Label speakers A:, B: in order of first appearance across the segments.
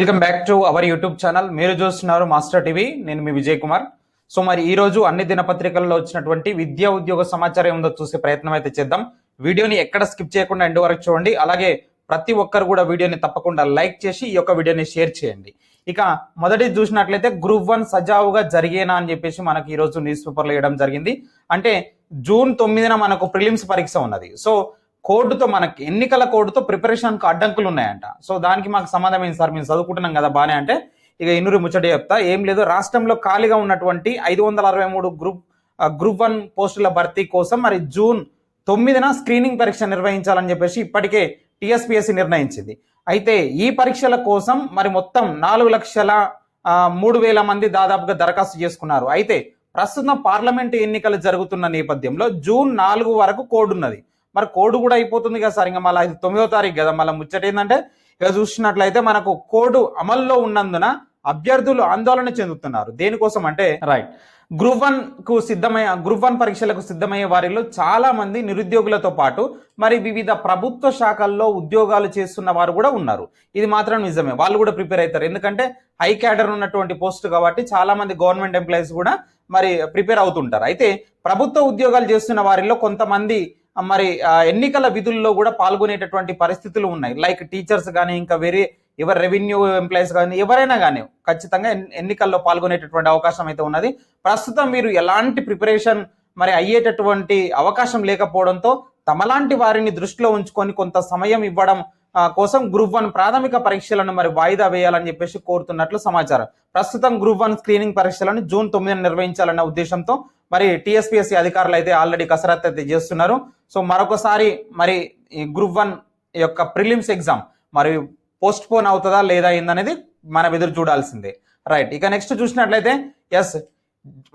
A: Welcome back to our YouTube channel మీరు చూస్తున్నారు master TV నేను మీ విజయ్ కుమార్ సో మరి ఈ రోజు అన్ని దినపత్రికల్లో వచ్చినటువంటి విద్యా ఉద్యోగ సమాచారం ఏముందో చూసే ప్రయత్నం అయితే చేద్దాం. వీడియోని ఎక్కడ స్కిప్ చేయకుండా ఎండ్ వరకు చూడండి. అలాగే ప్రతి ఒక్కరు కూడా వీడియోని తప్పకుండా లైక్ చేసి ఈ యొక్క వీడియోని షేర్ చేయండి. ఇక మొదటి చూసినట్లయితే గ్రూప్ వన్ సజావుగా జరిగేనా అని చెప్పేసి మనకు ఈరోజు న్యూస్ పేపర్లో వేయడం జరిగింది. అంటే జూన్ తొమ్మిదిన మనకు ప్రిలిమ్స్ పరీక్ష ఉన్నది. సో కోడ్తో మనకి ఎన్నికల కోడ్తో ప్రిపరేషన్కి అడ్డంకులు ఉన్నాయంట సో దానికి మాకు సంబంధం ఏంటి సార్? మేము చదువుకుంటున్నాం కదా బాగానే అంటే ఇక ఇన్నూరు ముచ్చట చెప్తా. ఏం లేదు రాష్ట్రంలో ఖాళీగా ఉన్నటువంటి ఐదు వందల అరవై మూడు గ్రూప్ గ్రూప్ వన్ పోస్టుల భర్తీ కోసం మరి జూన్ తొమ్మిదిన స్క్రీనింగ్ పరీక్ష నిర్వహించాలని చెప్పేసి ఇప్పటికే టిఎస్పిఎస్సి నిర్ణయించింది. అయితే ఈ పరీక్షల కోసం మరి మొత్తం నాలుగు లక్షల మూడు వేల మంది దాదాపుగా దరఖాస్తు చేసుకున్నారు. అయితే ప్రస్తుతం పార్లమెంట్ ఎన్నికలు జరుగుతున్న నేపథ్యంలో జూన్ నాలుగు వరకు కోడ్ ఉన్నది. మరి కోడ్ కూడా అయిపోతుంది కదా సార్. ఇంకా మళ్ళీ ఇది తొమ్మిదో తారీఖు కదా. మళ్ళీ ముచ్చట ఏంటంటే ఇక చూసినట్లయితే మనకు కోడ్ అమల్లో ఉన్నందున అభ్యర్థులు ఆందోళన చెందుతున్నారు. దేనికోసం అంటే రైట్ గ్రూప్ వన్కు సిద్ధమయ్యే గ్రూప్ వన్ పరీక్షలకు సిద్ధమయ్యే వారిలో చాలా మంది నిరుద్యోగులతో పాటు మరి వివిధ ప్రభుత్వ శాఖల్లో ఉద్యోగాలు చేస్తున్న వారు కూడా ఉన్నారు. ఇది మాత్రం నిజమే. వాళ్ళు కూడా ప్రిపేర్ అవుతారు. ఎందుకంటే హై క్యాడర్ ఉన్నటువంటి పోస్ట్ కాబట్టి చాలా మంది గవర్నమెంట్ ఎంప్లాయీస్ కూడా మరి ప్రిపేర్ అవుతుంటారు. అయితే ప్రభుత్వ ఉద్యోగాలు చేస్తున్న వారిలో కొంతమంది మరి ఎన్నికల విధుల్లో కూడా పాల్గొనేటటువంటి పరిస్థితులు ఉన్నాయి. లైక్ టీచర్స్ కానీ ఇంకా వేరే ఎవరు రెవెన్యూ ఎంప్లాయీస్ కానీ ఎవరైనా కానీ ఖచ్చితంగా ఎన్నికల్లో పాల్గొనేటటువంటి అవకాశం అయితే ఉన్నది. ప్రస్తుతం మీరు ఎలాంటి ప్రిపరేషన్ మరి అయ్యేటటువంటి అవకాశం లేకపోవడంతో తమలాంటి వారిని దృష్టిలో ఉంచుకొని కొంత సమయం ఇవ్వడం కోసం గ్రూప్ వన్ ప్రాథమిక పరీక్షలను మరి వాయిదా వేయాలని చెప్పేసి కోరుతున్నట్లు సమాచారం. ప్రస్తుతం గ్రూప్ వన్ స్క్రీనింగ్ పరీక్షలను జూన్ తొమ్మిదిన నిర్వహించాలన్న ఉద్దేశంతో మరి టీఎస్పీఎస్సీ అధికారులు అయితే ఆల్రెడీ కసరత్తు అయితే చేస్తున్నారు. సో మరొకసారి మరి ఈ గ్రూప్ వన్ యొక్క ప్రిలిమ్స్ ఎగ్జామ్ మరి పోస్ట్ పోన్ అవుతుందా లేదా ఏందనేది మనం ఎదురు చూడాల్సిందే. రైట్. ఇక నెక్స్ట్ చూసినట్లయితే ఎస్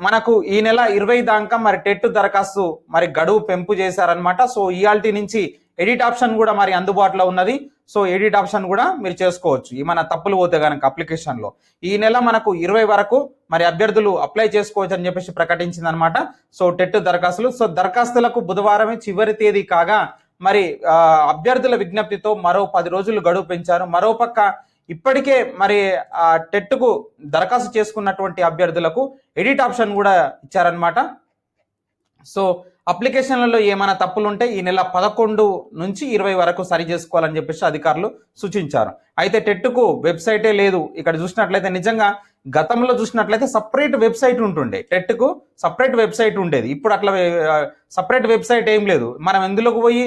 A: మనకు ఈ నెల ఇరవై దాకా మరి టెట్ దరఖాస్తు మరి గడువు పెంపు చేశారనమాట సో ఇయాల్టీ నుంచి ఎడిట్ ఆప్షన్ కూడా మరి అందుబాటులో ఉన్నది. సో ఎడిట్ ఆప్షన్ కూడా మీరు చేసుకోవచ్చు. ఈ మన తప్పులు పోతే కనుక అప్లికేషన్లో ఈ నెల మనకు ఇరవై వరకు మరి అభ్యర్థులు అప్లై చేసుకోవచ్చు అని చెప్పేసి ప్రకటించింది అనమాట సో టెట్ దరఖాస్తులు. సో దరఖాస్తులకు బుధవారమే చివరి తేదీ కాగా మరి అభ్యర్థుల విజ్ఞప్తితో మరో పది రోజులు గడువు పెంచారు. మరోపక్క ఇప్పటికే మరి ఆ టెట్కు దరఖాస్తు చేసుకున్నటువంటి అభ్యర్థులకు ఎడిట్ ఆప్షన్ కూడా ఇచ్చారనమాట. సో అప్లికేషన్లలో ఏమైనా తప్పులు ఉంటే ఈ నెల పదకొండు నుంచి ఇరవై వరకు సరి చేసుకోవాలని చెప్పేసి అధికారులు సూచించారు. అయితే టెట్కు వెబ్సైటే లేదు. ఇక్కడ చూసినట్లయితే నిజంగా గతంలో చూసినట్లయితే సపరేట్ వెబ్సైట్ ఉంటుండే. టెట్కు సపరేట్ వెబ్సైట్ ఉండేది. ఇప్పుడు అట్లా సపరేట్ వెబ్సైట్ ఏం లేదు. మనం ఎందులోకి పోయి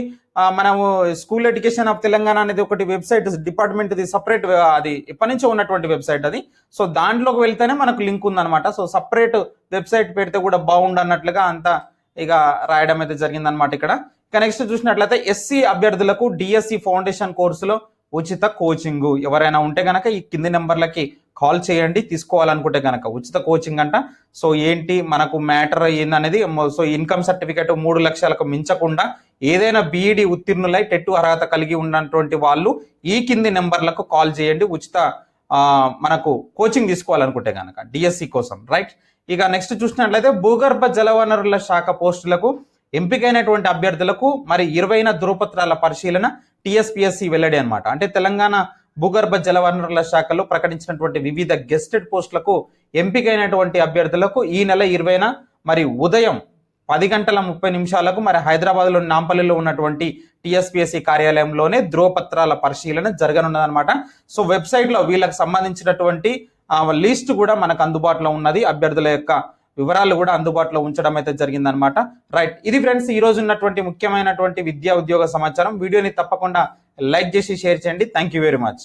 A: మనము స్కూల్ ఎడ్యుకేషన్ ఆఫ్ తెలంగాణ అనేది ఒకటి వెబ్సైట్ డిపార్ట్మెంట్ సపరేట్ అది ఎప్పటి నుంచో ఉన్నటువంటి వెబ్సైట్ అది. సో దాంట్లోకి వెళ్తేనే మనకు లింక్ ఉందన్నమాట. సో సపరేట్ వెబ్సైట్ పెడితే కూడా బాగుండు అన్నట్లుగా అంతా ఇక రాయడం అయితే జరిగిందనమాట ఇక్కడ. ఇక నెక్స్ట్ చూసినట్లయితే ఎస్సీ అభ్యర్థులకు డిఎస్సి ఫౌండేషన్ కోర్సులో ఉచిత కోచింగ్ ఎవరైనా ఉంటే కనుక ఈ కింది నెంబర్లకి కాల్ చేయండి తీసుకోవాలనుకుంటే కనుక ఉచిత కోచింగ్ అంట. సో ఏంటి మనకు మ్యాటర్ ఏందనేది సో ఇన్కమ్ సర్టిఫికేట్ మూడు లక్షలకు మించకుండా ఏదైనా బీఈడి ఉత్తీర్ణులై టెట్టు అర్హత కలిగి ఉన్నటువంటి వాళ్ళు ఈ కింది నెంబర్లకు కాల్ చేయండి. ఉచిత మనకు కోచింగ్ తీసుకోవాలనుకుంటే కనుక డిఎస్సి కోసం. రైట్ ఇక నెక్స్ట్ చూసినట్లయితే భూగర్భ జలవనరుల శాఖ పోస్టులకు ఎంపికైనటువంటి అభ్యర్థులకు మరి ఇరవైన ధృవపత్రాల పరిశీలన టిఎస్పిఎస్సి వెల్లడి అనమాట అంటే తెలంగాణ భూగర్భ జలవనరుల శాఖలో ప్రకటించినటువంటి వివిధ గెస్టెడ్ పోస్టులకు ఎంపికైనటువంటి అభ్యర్థులకు ఈ నెల ఇరవైన మరి ఉదయం పది గంటల ముప్పై నిమిషాలకు మరి హైదరాబాద్లోని నాంపల్లిలో ఉన్నటువంటి టీఎస్పీఎస్సీ కార్యాలయంలోనే ధ్రువపత్రాల పరిశీలన జరగనున్నదనమాట సో వెబ్సైట్లో వీళ్ళకి సంబంధించినటువంటి లిస్ట్ కూడా మనకు అందుబాటులో ఉన్నది. అభ్యర్థుల యొక్క వివరాలు కూడా అందుబాటులో ఉంచడం అయితే జరిగిందనమాట రైట్ ఇది ఫ్రెండ్స్ ఈ రోజు ఉన్నటువంటి ముఖ్యమైనటువంటి విద్యా ఉద్యోగ సమాచారం. వీడియోని తప్పకుండా లైక్ చేసి షేర్ చేయండి. Thank you very much